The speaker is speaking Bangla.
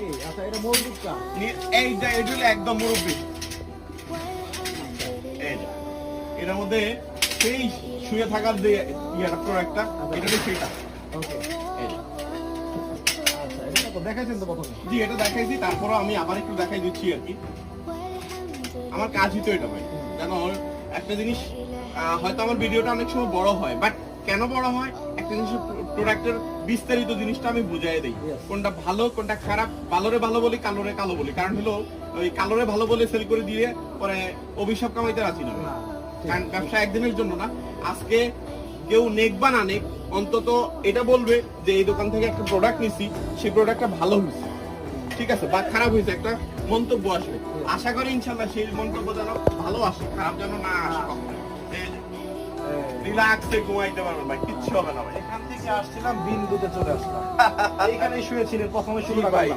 এই আচ্ছা এটা মজবুতটা এইটা এটা হলো একদম মুরব্বী। এই এটার মধ্যে সেই শুয়ে থাকার যে প্রোডাক্টটা এটা সেটা ওকে। আচ্ছা দেখাইছেন তো প্রথমে। জি এটা দেখাইছি তারপরও আমি আবার একটু দেখাই দিচ্ছি আর কি। আমার কাজই তো এটা ভাই। জানো একটা জিনিস আহ, হয়তো আমার ভিডিওটা অনেক সময় বড় হয় বাট কেন বড় হয়? একটা জিনিসের প্রোডাক্টের বিস্তারিত জিনিসটা আমি বুঝাই দিই। কোনটা ভালো কোনটা খারাপ ভালোরে ভালো বলি কালোরে কালো বলি। কারণ হলো ওই কালোরে ভালো বলে সেল করে দিয়ে পরে অভিশাপ কামাইতে রাজি না। কারণ ব্যবসা একদিনের জন্য না। আজকে কেউ নেক বা না নেক অন্তত এটা বলবে যে এই দোকান থেকে একটা প্রোডাক্ট নিছি সেই প্রোডাক্টটা ভালো হয়েছে। ঠিক আছে বা খারাপ হয়েছে একটা মন্তব্য আসবে। আশা করি ইনশাল্লাহ সেই মন্তব্য যেন ভালো আসে খারাপ যেন না আসে রিল্যাক্সে ঘুমাইতে পারবেন ভাই কিচ্ছু হবে না ভাই। এখান থেকে আসছিলাম বিন্দুতে চলে আসলাম। এখানে শুয়েছিলেন প্রথমে শুরু ভাই।